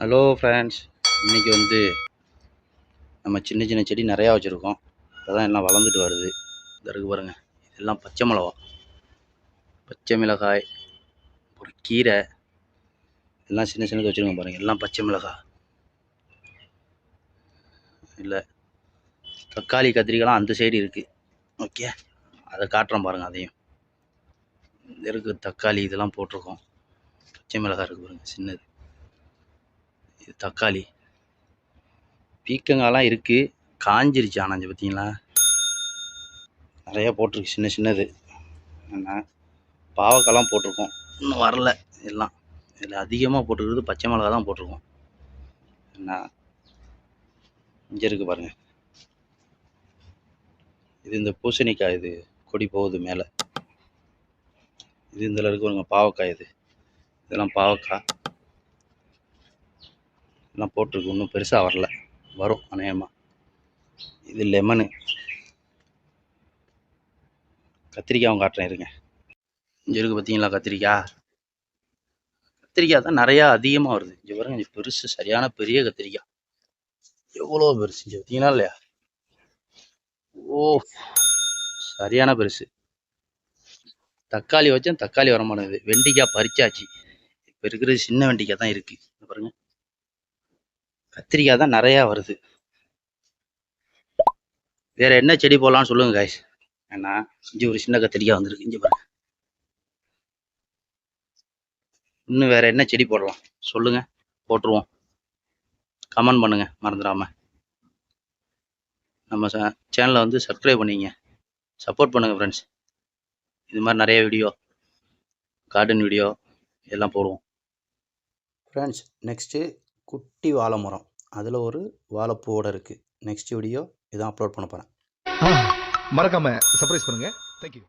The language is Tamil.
ஹலோ ஃப்ரெண்ட்ஸ் இன்றைக்கி வந்து நம்ம சின்ன சின்ன செடி நிறையா வச்சுருக்கோம். இப்போதான் எல்லாம் வளர்ந்துட்டு வருது. இந்த இருக்கு பாருங்க. இதெல்லாம் பச்சை மிளகா. பச்சை மிளகாய் ஒரு கீரை. எல்லாம் சின்ன சின்னது வச்சுருக்கோம் பாருங்கள் எல்லாம் பச்சை மிளகாய் இல்லை தக்காளி கத்திரிக்காய்லாம் அந்த சைடு இருக்குது ஓகே அதை காட்டுறோம் பாருங்கள் அதையும். இருக்குது தக்காளி இதெல்லாம் போட்டிருக்கோம். பச்சை மிளகாய் இருக்குது பாருங்கள் சின்னது. இது தக்காளி. பீக்கங்காலாம் இருக்குது காஞ்சிருச்சு ஆனாஞ்சு பார்த்தீங்களா நிறையா போட்டிருக்கு. சின்ன சின்னது. என்ன பாவக்காய்லாம் போட்டிருக்கோம். இன்னும் வரல எல்லாம். இதில் அதிகமாக போட்டிருக்கிறது பச்சை மிளகா தான் போட்டிருக்கோம். என்ன? இங்கே இருக்குது பாருங்கள் இது இந்த பூசணிக்காய் இது. கொடி போகுது மேலே. இது இதில் இருக்கு பாவக்காய் இது. இதெல்லாம் பாவக்காய். எல்லாம் போட்டிருக்கு. இன்னும் பெருசாக வரல. வரும் அநேகமாக இது லெமனு. கத்திரிக்காயும் காட்டுறேன் இருங்க. இங்கே இருக்குது பார்த்தீங்களா கத்திரிக்காய் கத்திரிக்காய் தான் நிறையா அதிகமாக வருது. இங்கே பாருங்க இங்க பெருசு சரியான பெரிய கத்திரிக்காய். எவ்வளோ பெருசு இங்கே பார்த்தீங்கன்னா இல்லையா? ஓ சரியான பெருசு. தக்காளி வச்சேன் தக்காளி வர மாட்டேங்குது வெண்டிக்காய் பறிச்சாச்சு. இப்போ இருக்கிறது சின்ன வெண்டிக்காய் தான் இருக்குது பாருங்கள் பாருங்க. கத்திரிக்காய் தான் நிறையா வருது. வேற என்ன செடி போடலாம்னு சொல்லுங்க காய்ஸ் ஏன்னா இஞ்சி ஒரு சின்ன கத்திரிக்காய் வந்திருக்கு. இஞ்சி பாருங்க. இன்னும் வேற என்ன செடி போடலாம்? சொல்லுங்க. போட்டுருவோம். கமெண்ட் பண்ணுங்க. மறந்துடாம. நம்ம சேனலை வந்து சப்ஸ்கிரைப் பண்ணிங்க சப்போர்ட் பண்ணுங்க ஃப்ரெண்ட்ஸ் இது மாதிரி நிறைய வீடியோ கார்டன் வீடியோ எல்லாம் போடுவோம். ஃப்ரெண்ட்ஸ் நெக்ஸ்ட்டு குட்டி வாழை மரம். அதில் ஒரு வாழைப்பூவோட இருக்குது நெக்ஸ்ட் வீடியோ இதான் அப்லோட் பண்ண போகிறேன் மறக்காமல் சர்ப்ரைஸ் பண்ணுங்கள் தேங்க்யூ